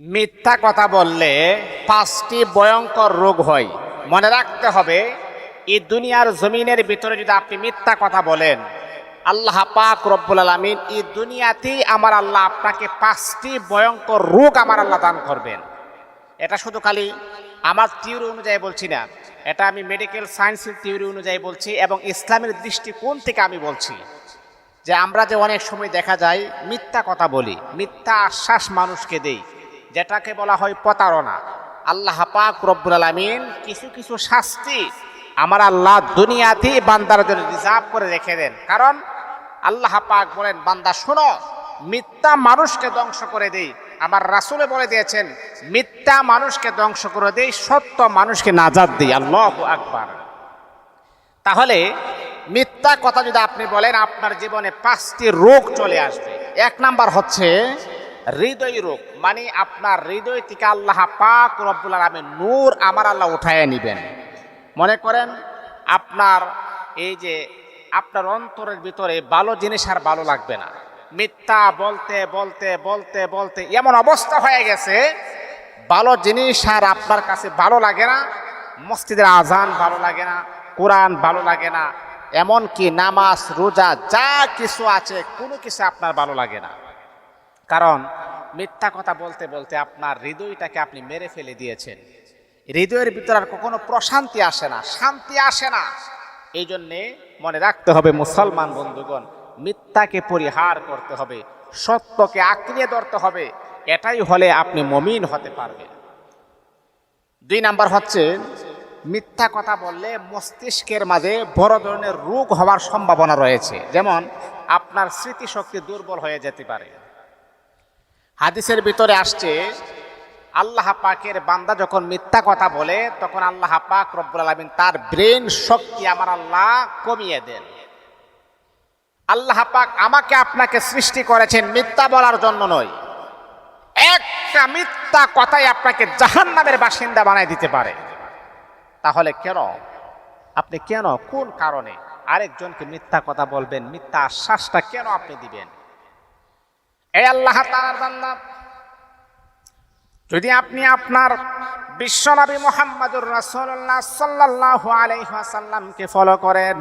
মিথ্যা কথা বললে পাঁচটি ভয়ঙ্কর রোগ হয়। মনে রাখতে হবে, এই দুনিয়ার জমিনের ভিতরে যদি আপনি মিথ্যা কথা বলেন, আল্লাহ পাক রব্বুল আলমিন এই দুনিয়াতেই আমার আল্লাহ আপনাকে পাঁচটি ভয়ঙ্কর রোগ আমার আল্লাহ দান করবেন। এটা শুধু খালি আমার থিওরি অনুযায়ী বলছি না, এটা আমি মেডিকেল সায়েন্সের থিওরি অনুযায়ী বলছি এবং ইসলামের দৃষ্টিকোণ থেকে আমি বলছি যে আমরা যে অনেক সময় দেখা যায় মিথ্যা কথা বলি, মিথ্যা আশ্বাস মানুষকে দেই। যেটাকে বলা হয় প্রতারণা। আল্লাহ পাক রব্বুল আলমিন কিছু কিছু শাস্তি আমার আল্লাহ দুনিয়াতেই বান্দার জন্য রিজার্ভ করে রেখে দেন। কারণ আল্লাহ পাক বলেন, বান্দা শোনো, মিথ্যা মানুষকে ধ্বংস করে দেই। আমার রাসুলে বলে দিয়েছেন, মিথ্যা মানুষকে ধ্বংস করে দেই, সত্য মানুষকে নাজাদ দিই। আল্লাহ আকবার। তাহলে মিথ্যা কথা যদি আপনি বলেন, আপনার জীবনে পাঁচটি রোগ চলে আসবে। এক নাম্বার হচ্ছে হৃদয় রোগ মানে আপনার হৃদয় থেকে আল্লাহ পাক রব্বুল আলমী নূর আমার আল্লাহ উঠায় নিবেন। মনে করেন আপনার এই যে আপনার অন্তরের ভিতরে ভালো জিনিস আর ভালো লাগবে না। মিথ্যা বলতে বলতে বলতে বলতে এমন অবস্থা হয়ে গেছে, ভালো জিনিস আর আপনার কাছে ভালো লাগে না, মসজিদের আজান ভালো লাগে না, কোরআন ভালো লাগে না, এমনকি নামাজ, রোজা, যা কিছু আছে কোনো কিছু আপনার ভালো লাগে না। কারণ মিথ্যা কথা বলতে বলতে আপনার হৃদয়টাকে আপনি মেরে ফেলে দিয়েছেন। হৃদয়ের ভিতরে আর কখনো প্রশান্তি আসে না, শান্তি আসে না। এই জন্যে মনে রাখতে হবে মুসলমান বন্ধুগণ, মিথ্যাকে পরিহার করতে হবে, সত্যকে আঁকড়িয়ে ধরতে হবে, এটাই হলে আপনি মমিন হতে পারবেন। দুই নাম্বার হচ্ছে, মিথ্যা কথা বললে মস্তিষ্কের মাঝে বড় ধরনের রোগ হওয়ার সম্ভাবনা রয়েছে। যেমন, আপনার স্মৃতিশক্তি দুর্বল হয়ে যেতে পারে। হাদিসের ভিতরে আসছে, আল্লাহ পাকের বান্দা যখন মিথ্যা কথা বলে, তখন আল্লাহ পাক রব্বুল আলমিন তার ব্রেন শক্তি আমার আল্লাহ কমিয়ে দেন। আল্লাহ পাক আমাকে আপনাকে সৃষ্টি করেছেন মিথ্যা বলার জন্য নয়। একটা মিথ্যা কথাই আপনাকে জাহান্নামের বাসিন্দা বানাই দিতে পারে। তাহলে কেন? আপনি কেন? কোন কারণে? আরেকজনকে মিথ্যা কথা বলবেন, মিথ্যা আশ্বাসটা কেন আপনি দিবেন? এই আল্লাহ যদি আপনি আপনার বিশ্বনবী মোহাম্মদুর রাসূলুল্লাহ সাল্লাল্লাহু আলাইহি ওয়াসাল্লামকে ফলো করেন,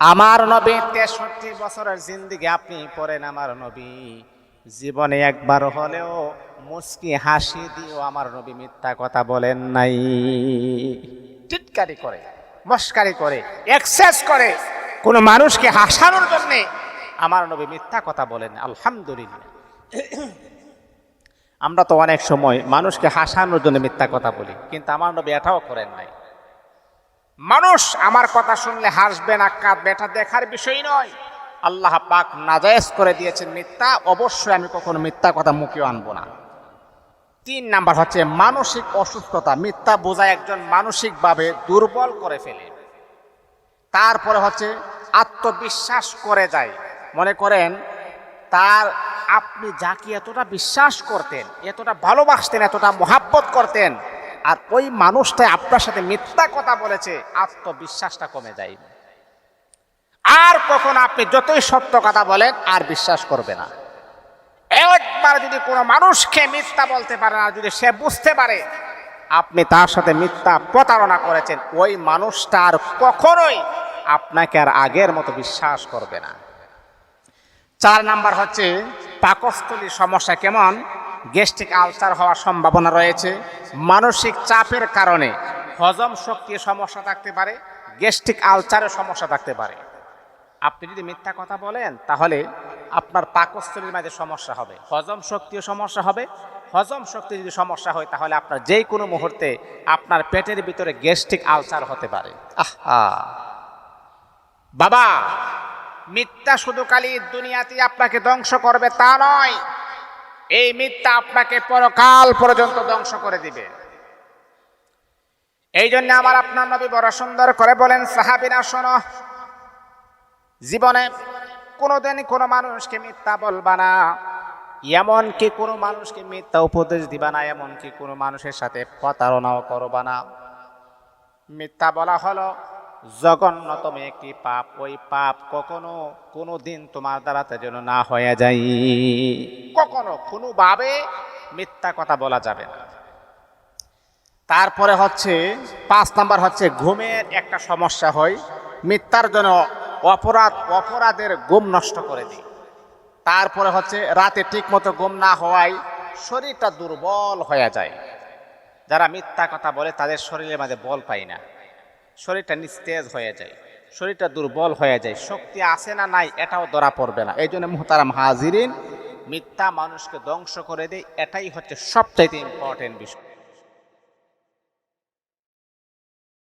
আমার নবী তেষট্টি বছরের জিন্দিগি আপনি পড়েন আমার নবী। জীবনে একবার হলেও মুস্কি হাসি দিয়েও আমার নবী মিথ্যা কথা বলেন নাই। টিটকারি করে, মস্কারি করে এক্সেস করে। কোনো মানুষকে হাসানোর জন্য আমার নবী মিথ্যা কথা বলেন, আলহামদুলিল্লাহ। আমরা তো অনেক সময় মানুষকে হাসানোর জন্য মিথ্যা কথা বলি, কিন্তু আমার নবী এটাও করেন নাই। মানুষ আমার কথা শুনলে হাসবে না, কাঁদবে, এটা দেখার বিষয় নয়। আল্লাহ পাক নাজায়েজ করে দিয়েছেন মিথ্যা, অবশ্যই আমি কখনো মিথ্যা কথা মুখেও আনব না। তিন নাম্বার হচ্ছে মানসিক অসুস্থতা, মিথ্যা বোঝায় একজন মানসিকভাবে দুর্বল করে ফেলে। তারপরে হচ্ছে আত্মবিশ্বাস করে যায়। মনে করেন, তার আপনি যাকে এতটা বিশ্বাস করতেন, এতটা ভালোবাসতেন, এতটা মহাব্বত করতেন, আর ওই মানুষটা আপনার সাথে মিথ্যা কথা বলেছে, আত্মবিশ্বাসটা কমে যায়। আর কখন আপনি যতই সত্য কথা বলেন, আর বিশ্বাস করবে না। একবার যদি কোনো মানুষকে মিথ্যা বলতে পারে না যদি সে বুঝতে পারে, আপনি তার সাথে মিথ্যা প্রতারণা করেছেন, ওই মানুষটা আর কখনোই আপনাকে আর আগের মতো বিশ্বাস করবে না। চার নাম্বার হচ্ছে পাকস্থলীর সমস্যা কেমন? গ্যাস্ট্রিক আলসার হওয়ার সম্ভাবনা রয়েছে। মানসিক চাপের কারণে হজম শক্তির সমস্যা থাকতে পারে, গ্যাস্ট্রিক আলসারের সমস্যা থাকতে পারে। আপনি যদি মিথ্যা কথা বলেন, তাহলে আপনার পাকস্থলীর মাঝে সমস্যা হবে। হজম শক্তিও সমস্যা হবে। হজম শক্তি যদি সমস্যা হয়, তাহলে আপনার যে কোনো মুহূর্তে আপনার পেটের ভিতরে গ্যাস্ট্রিক আলসার হতে পারে। আহা! বাবা! মিথ্যা শুধু খালি দুনিয়াতে আপনাকে ধ্বংস করবে তা নয়। এই মিথ্যা আপনাকে পরকাল পর্যন্ত ধ্বংস করে দিবে। এই জন্য আমার আপনার নবী বড় সুন্দর করে বলেন সাহাবিনা শোনো, জীবনে কোনোদিন কোনো মানুষকে মিথ্যা বলবা না। এমনকি কোনো মানুষকে মিথ্যা উপদেশ দিবা না, এমনকি কোনো মানুষের সাথে প্রতারণাও করবা না। মিথ্যা বলা হলো জঘন্যতম একটি পাপ, ওই পাপ কখনো কোনো দিন তোমার দ্বারাতে যেন না হয়ে যায় কখনো কোনোভাবে মিথ্যা কথা বলা যাবে না। তারপরে হচ্ছে, পাঁচ নাম্বার হচ্ছে, ঘুমের একটা সমস্যা হয়। মিথ্যার জন্য অপরাধ, অপরাধের ঘুম নষ্ট করে দিই। তারপরে হচ্ছে, রাতে ঠিক মতো ঘুম না হওয়ায় শরীরটা দুর্বল হয়ে যায়। যারা মিথ্যা কথা বলে, তাদের শরীরের মাঝে বল পায় না। শরীরটা নিস্তেজ হয়ে যায়, শরীরটা দুর্বল হয়ে যায়, শক্তি আছে না, নাই, এটাও ধরা পড়বে না। এই জন্য মোহতারাম হাজিরিন মিথ্যা মানুষকে ধ্বংস করে দেয়, এটাই হচ্ছে সবচাইতে ইম্পর্টেন্ট বিষয়।